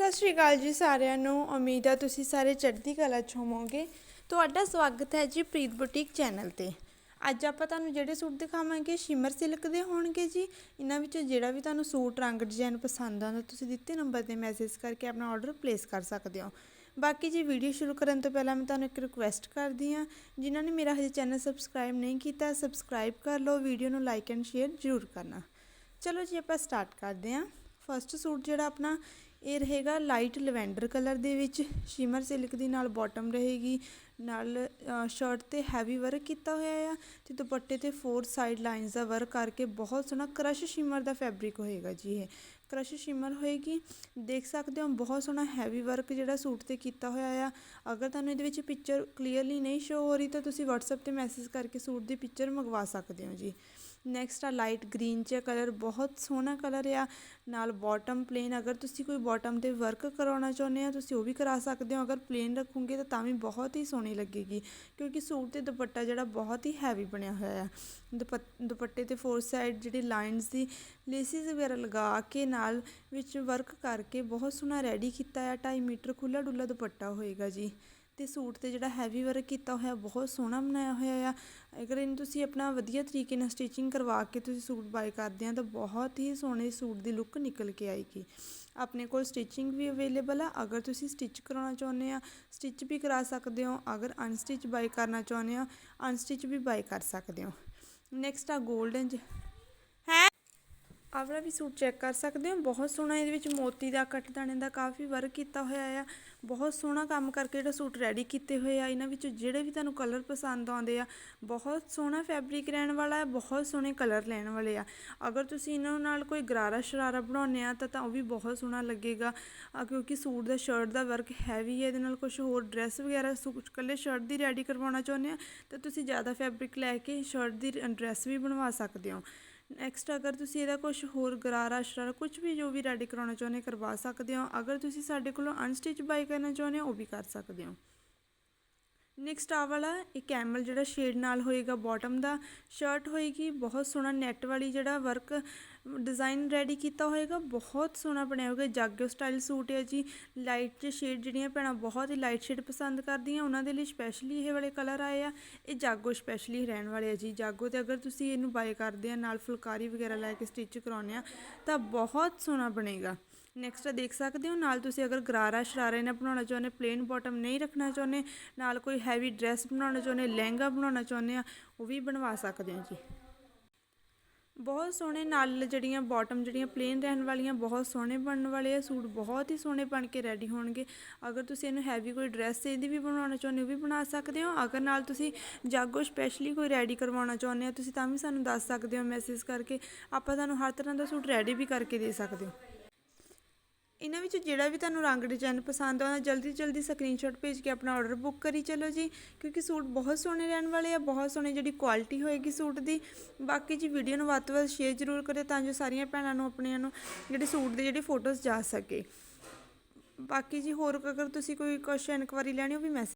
ਸਤਿ ਸ਼੍ਰੀ ਅਕਾਲ ਜੀ ਸਾਰਿਆਂ ਨੂੰ। ਉਮੀਦ ਆ ਤੁਸੀਂ ਸਾਰੇ ਚੜ੍ਹਦੀ ਕਲਾ 'ਚ ਹੋਵੋਗੇ। ਤੁਹਾਡਾ ਸਵਾਗਤ ਹੈ ਜੀ ਪ੍ਰੀਤ ਬੁਟੀਕ ਚੈਨਲ ਤੇ। ਅੱਜ ਆਪਾਂ ਤੁਹਾਨੂੰ ਜਿਹੜੇ ਸੂਟ ਦਿਖਾਵਾਂਗੇ, ਸ਼ਿਮਰ ਸਿਲਕ ਦੇ ਹੋਣਗੇ ਜੀ। ਇਹਨਾਂ ਵਿੱਚੋਂ ਜਿਹੜਾ ਵੀ ਤੁਹਾਨੂੰ ਸੂਟ, ਰੰਗ, ਡਿਜ਼ਾਈਨ ਪਸੰਦ ਆਉਂਦਾ, ਤੁਸੀਂ ਦਿੱਤੇ ਨੰਬਰ ਤੇ ਮੈਸੇਜ ਕਰਕੇ ਆਪਣਾ ਆਰਡਰ ਪਲੇਸ ਕਰ ਸਕਦੇ ਹੋ। ਬਾਕੀ ਜੀ ਵੀਡੀਓ ਸ਼ੁਰੂ ਕਰਨ ਤੋਂ ਪਹਿਲਾਂ ਮੈਂ ਤੁਹਾਨੂੰ ਇੱਕ ਰਿਕੁਐਸਟ ਕਰਦੀ ਹਾਂ, ਜਿਨ੍ਹਾਂ ਨੇ ਮੇਰਾ ਹਜੇ ਚੈਨਲ ਸਬਸਕ੍ਰਾਈਬ ਨਹੀਂ ਕੀਤਾ ਸਬਸਕ੍ਰਾਈਬ ਕਰ ਲਓ ਵੀਡੀਓ ਨੂੰ ਲਾਈਕ ਐਂਡ ਸ਼ੇਅਰ ਜ਼ਰੂਰ ਕਰਨਾ। ਚਲੋ ਜੀ ਆਪਾਂ ਸਟਾਰਟ ਕਰਦੇ ਹਾਂ। ਫਸਟ ਸੂਟ ਜਿਹੜਾ ਆਪਣਾ ਇਹ ਰਹੇਗਾ ਲਾਈਟ ਲਵੈਂਡਰ ਕਲਰ ਦੇ ਵਿੱਚ। ਸ਼ਿਮਰ ਸਿਲਕ ਦੀ ਨਾਲ ਬਾਟਮ ਰਹੇਗੀ। ਨਾਲ ਸ਼ਰਟ ਤੇ ਹੈਵੀ ਵਰਕ ਕੀਤਾ ਹੋਇਆ ਆ ਤੇ ਦੁਪੱਟੇ ਤੇ ਫੋਰ ਸਾਈਡ ਲਾਈਨਸ ਦਾ ਵਰਕ ਕਰਕੇ ਬਹੁਤ ਸੋਹਣਾ ਕਰਸ਼ ਸ਼ਿਮਰ ਦਾ ਫੈਬਰਿਕ ਹੋਏਗਾ ਜੀ ਇਹ। ਕਰਸ਼ ਸ਼ਿਮਰ ਹੋਏਗੀ। ਦੇਖ ਸਕਦੇ ਹੋ, ਬਹੁਤ ਸੋਹਣਾ ਹੈਵੀ ਵਰਕ ਜਿਹੜਾ ਸੂਟ ਤੇ ਕੀਤਾ ਹੋਇਆ ਆ। ਅਗਰ ਤੁਹਾਨੂੰ ਇਹਦੇ ਵਿੱਚ ਪਿਕਚਰ ਕਲੀਅਰਲੀ ਨਹੀਂ ਸ਼ੋ ਹੋ ਰਹੀ, ਤਾਂ ਤੁਸੀਂ WhatsApp ਤੇ ਮੈਸੇਜ ਕਰਕੇ ਸੂਟ ਦੀ ਪਿਕਚਰ ਮੰਗਵਾ ਸਕਦੇ ਹੋ ਜੀ। ਨੈਕਸਟ ਆ ਲਾਈਟ ਗ੍ਰੀਨ ਚ ਕਲਰ ਬਹੁਤ ਸੋਹਣਾ ਕਲਰ ਆ। ਨਾਲ ਬਾਟਮ ਪਲੇਨ ਅਗਰ ਤੁਸੀਂ ਕੋਈ ਬਾਟਮ ਤੇ ਵਰਕ ਕਰਾਉਣਾ ਚਾਹੁੰਦੇ ਆ ਤੁਸੀਂ ਉਹ ਵੀ ਕਰਾ ਸਕਦੇ ਹੋ। ਅਗਰ ਪਲੇਨ ਰੱਖੋਗੇ, ਤਾਂ ਤਾਂ ਵੀ ਬਹੁਤ ਹੀ ਸੋਹਣੀ ਲੱਗੇਗੀ, ਕਿਉਂਕਿ ਸੂਟ ਤੇ ਦੁਪੱਟਾ ਜਿਹੜਾ ਬਹੁਤ ਹੀ ਹੈਵੀ ਬਣਿਆ ਹੋਇਆ ਆ। ਦੁਪੱਟ- ਦੁਪੱਟੇ ਤੇ ਫੋਰ ਸਾਈਡ ਜਿਹੜੀ ਲਾਈਨਸ ਦੀ ਲੇਸਿਸ ਵਗੈਰਾ ਲਗਾ ਕੇ ਨਾਲ ਨਾਲ ਵਿੱਚ ਵਰਕ ਕਰਕੇ ਬਹੁਤ ਸੋਹਣਾ ਰੈਡੀ ਕੀਤਾ ਆ। 2.5 ਮੀਟਰ ਖੁੱਲਾ ਡੁੱਲਾ ਦੁਪੱਟਾ ਹੋਏਗਾ ਜੀ। ਤੇ ਸੂਟ ਤੇ ਜਿਹੜਾ ਹੈਵੀ ਵਰਕ ਕੀਤਾ ਹੋਇਆ, ਬਹੁਤ ਸੋਹਣਾ ਬਣਾਇਆ ਹੋਇਆ ਆ। ਅਗਰ ਇਹਨੂੰ ਤੁਸੀਂ ਆਪਣਾ ਵਧੀਆ ਤਰੀਕੇ ਨਾਲ ਸਟਿਚਿੰਗ ਕਰਵਾ ਕੇ ਤੁਸੀਂ ਸੂਟ ਬਾਏ ਕਰਦੇ ਆ, ਤਾਂ ਬਹੁਤ ਹੀ ਸੋਹਣੇ ਸੂਟ ਦੀ ਲੁੱਕ ਨਿਕਲ ਕੇ ਆਏਗੀ। ਆਪਣੇ ਕੋਲ ਸਟਿਚਿੰਗ ਵੀ ਅਵੇਲੇਬਲ ਆ। ਅਗਰ ਤੁਸੀਂ ਸਟਿਚ ਕਰਾਉਣਾ ਚਾਹੁੰਦੇ ਆ ਸਟਿਚ ਵੀ ਕਰਾ ਸਕਦੇ ਹੋ। ਅਗਰ ਅਨਸਟਿਚ ਬਾਏ ਕਰਨਾ ਚਾਹੁੰਦੇ ਆ ਅਨਸਟਿਚ ਵੀ ਬਾਏ ਕਰ ਸਕਦੇ ਹੋ। ਨੈਕਸਟ ਆ 골ਡਨ ਹੈ ਆਹ ਵੀ ਸੂਟ ਚੈੱਕ ਕਰ ਸਕਦੇ ਹੋ। ਬਹੁਤ ਸੋਹਣਾ ਇਹਦੇ ਵਿੱਚ ਮੋਤੀ ਦਾ, ਕਟਦਾਣੇ ਦਾ ਕਾਫੀ ਵਰਕ ਕੀਤਾ ਹੋਇਆ ਆ। ਬਹੁਤ ਸੋਹਣਾ ਕੰਮ ਕਰਕੇ ਜਿਹੜਾ ਸੂਟ ਰੈਡੀ ਕੀਤੇ ਹੋਏ ਆ। ਇਹਨਾਂ ਵਿੱਚ ਜਿਹੜੇ ਵੀ ਤੁਹਾਨੂੰ ਕਲਰ ਪਸੰਦ ਆਉਂਦੇ ਆ, ਬਹੁਤ ਸੋਹਣਾ ਫੈਬਰਿਕ ਰਹਿਣ ਵਾਲਾ ਹੈ, ਬਹੁਤ ਸੋਹਣੇ ਕਲਰ ਲੈਣ ਵਾਲੇ ਆ। ਅਗਰ ਤੁਸੀਂ ਇਹਨਾਂ ਨਾਲ ਕੋਈ ਗਰਾਰਾ ਸ਼ਰਾਰਾ ਬਣਾਉਂਦੇ ਆ, ਤਾਂ ਤਾਂ ਉਹ ਵੀ ਬਹੁਤ ਸੋਹਣਾ ਲੱਗੇਗਾ। ਕਿਉਂਕਿ ਸੂਟ ਦਾ ਸ਼ਰਟ ਦਾ ਵਰਕ ਹੈਵੀ ਹੈ, ਇਹਦੇ ਨਾਲ ਕੁਝ ਹੋਰ ਡਰੈਸ ਵਗੈਰਾ ਸੂਟ ਕੱਲੇ ਸ਼ਰਟ ਦੀ ਰੈਡੀ ਕਰਵਾਉਣਾ ਚਾਹੁੰਦੇ ਆ, ਤਾਂ ਤੁਸੀਂ ਜ਼ਿਆਦਾ ਫੈਬਰਿਕ ਲੈ ਕੇ ਸ਼ਰਟ ਦੀ ਡਰੈਸ ਵੀ ਬਣਵਾ ਸਕਦੇ ਹੋ। ਨੈਕਸਟ ਅਗਰ ਤੁਸੀਂ ਇਹਦਾ ਕੁਝ ਹੋਰ ਗਰਾਰਾ, ਸ਼ਰਾਰਾ ਕੁਝ ਵੀ ਜੋ ਵੀ ਰੈਡੀ ਕਰਾਉਣਾ ਚਾਹੁੰਦੇ ਕਰਵਾ ਸਕਦੇ ਹੋ। ਅਗਰ ਤੁਸੀਂ ਸਾਡੇ ਕੋਲੋਂ ਅਨਸਟਿਚ ਬਾਈ ਕਰਨਾ ਚਾਹੁੰਦੇ ਹੋ, ਉਹ ਵੀ ਕਰ ਸਕਦੇ ਹੋ। ਨੈਕਸਟ ਆ ਵਾਲਾ, ਇਹ ਕੈਮਲ ਜਿਹੜਾ ਸ਼ੇਡ ਨਾਲ ਹੋਏਗਾ ਬਾਟਮ ਦਾ ਸ਼ਰਟ ਹੋਏਗੀ, ਬਹੁਤ ਸੋਹਣਾ ਨੈਟ ਵਾਲੀ ਜਿਹੜਾ ਵਰਕ ਡਿਜ਼ਾਈਨ ਰੈਡੀ ਕੀਤਾ ਹੋਏਗਾ, ਬਹੁਤ ਸੋਹਣਾ ਬਣਿਆ ਹੋਏਗਾ, ਜਾਗੋ ਸਟਾਈਲ ਸੂਟ ਹੈ ਜੀ ਲਾਈਟ ਚ ਸ਼ੇਡ ਜਿਹੜੀਆਂ ਭੈਣਾਂ ਬਹੁਤ ਹੀ ਲਾਈਟ ਸ਼ੇਡ ਪਸੰਦ ਕਰਦੀਆਂ, ਉਹਨਾਂ ਦੇ ਲਈ ਸਪੈਸ਼ਲੀ ਇਹ ਵਾਲੇ ਕਲਰ ਆਏ ਆ, ਇਹ ਜਾਗੋ ਸਪੈਸ਼ਲੀ ਰਹਿਣ ਵਾਲੇ ਆ ਜੀ, ਜਾਗੋ ਤੇ ਅਗਰ ਤੁਸੀਂ ਇਹਨੂੰ ਬਾਏ ਕਰਦੇ ਆ, ਨਾਲ ਫੁਲਕਾਰੀ ਵਗੈਰਾ ਲੈ ਕੇ ਸਟਿਚ ਕਰਾਉਂਦੇ ਆ, ਤਾਂ ਬਹੁਤ ਸੋਹਣਾ ਬਣੇਗਾ। ਨੈਕਸਟ ਦੇਖ ਸਕਦੇ ਹੋ, ਨਾਲ ਤੁਸੀਂ ਅਗਰ ਗਰਾਰਾ ਸ਼ਰਾਰਾ ਇਹਨਾਂ ਬਣਾਉਣਾ ਚਾਹੁੰਦੇ ਪਲੇਨ ਬਾਟਮ ਨਹੀਂ ਰੱਖਣਾ ਚਾਹੁੰਦੇ, ਨਾਲ ਕੋਈ ਹੈਵੀ ਡਰੈਸ ਬਣਾਉਣਾ ਚਾਹੁੰਦੇ, ਲਹਿੰਗਾ ਬਣਾਉਣਾ ਚਾਹੁੰਦੇ ਆ, ਉਹ ਵੀ ਬਣਵਾ ਸਕਦੇ ਹੋ ਜੀ। ਬਹੁਤ ਸੋਹਣੇ ਨਾਲ ਜਿਹੜੀਆਂ ਬਾਟਮ ਜਿਹੜੀਆਂ ਪਲੇਨ ਰਹਿਣ ਵਾਲੀਆਂ, ਬਹੁਤ ਸੋਹਣੇ ਬਣਨ ਵਾਲੇ ਆ, ਸੂਟ ਬਹੁਤ ਹੀ ਸੋਹਣੇ ਬਣ ਕੇ ਰੈਡੀ ਹੋਣਗੇ। ਅਗਰ ਤੁਸੀਂ ਇਹਨੂੰ ਹੈਵੀ ਕੋਈ ਡਰੈਸ ਇਹਦੀ ਵੀ ਬਣਾਉਣਾ ਚਾਹੁੰਦੇ ਹੋ ਵੀ ਬਣਾ ਸਕਦੇ ਹੋ। ਅਗਰ ਨਾਲ ਤੁਸੀਂ ਜਾਗੋ ਸਪੈਸ਼ਲੀ ਕੋਈ ਰੈਡੀ ਕਰਵਾਉਣਾ ਚਾਹੁੰਦੇ ਹੋ ਤੁਸੀਂ ਤਾਂ ਵੀ ਸਾਨੂੰ ਦੱਸ ਸਕਦੇ ਹੋ ਮੈਸੇਜ ਕਰਕੇ, ਆਪਾਂ ਤੁਹਾਨੂੰ ਹਰ ਤਰ੍ਹਾਂ ਦਾ ਸੂਟ ਰੈਡੀ ਵੀ ਕਰਕੇ ਦੇ ਸਕਦੇ ਹੋ। ਇਹਨਾਂ ਵਿੱਚ ਜਿਹੜਾ ਵੀ ਤੁਹਾਨੂੰ ਰੰਗ ਡਿਜ਼ਾਈਨ ਪਸੰਦ ਆਉਂਦਾ, ਜਲਦੀ ਜਲਦੀ ਸਕਰੀਨਸ਼ਾਟ ਭੇਜ ਕੇ ਆਪਣਾ ਆਰਡਰ ਬੁੱਕ ਕਰੀ ਚਲੋ ਜੀ, ਕਿਉਂਕਿ ਸੂਟ ਬਹੁਤ ਸੋਹਣੇ ਰਹਿਣ ਵਾਲੇ ਆ, ਬਹੁਤ ਸੋਹਣੇ ਜਿਹੜੀ ਕੁਆਲਿਟੀ ਹੋਏਗੀ ਸੂਟ ਦੀ। ਬਾਕੀ ਜੀ ਵੀਡੀਓ ਨੂੰ ਵੱਧ ਤੋਂ ਵੱਧ ਸ਼ੇਅਰ ਜ਼ਰੂਰ ਕਰਿਓ ਤਾਂ ਜੋ ਸਾਰੀਆਂ ਭੈਣਾਂ ਨੂੰ, ਆਪਣੀਆਂ ਨੂੰ ਜਿਹੜੇ ਸੂਟ ਦੇ ਜਿਹੜੇ ਫੋਟੋਜ਼ ਜਾ ਸਕੇ। ਬਾਕੀ ਜੀ ਹੋਰ ਅਗਰ ਤੁਸੀਂ ਕੋਈ ਕੁਐਸਚਨ ਇਨਕੁਆਰੀ ਲੈਣੀ ਹੋ ਵੀ ਮੈਸੇਜ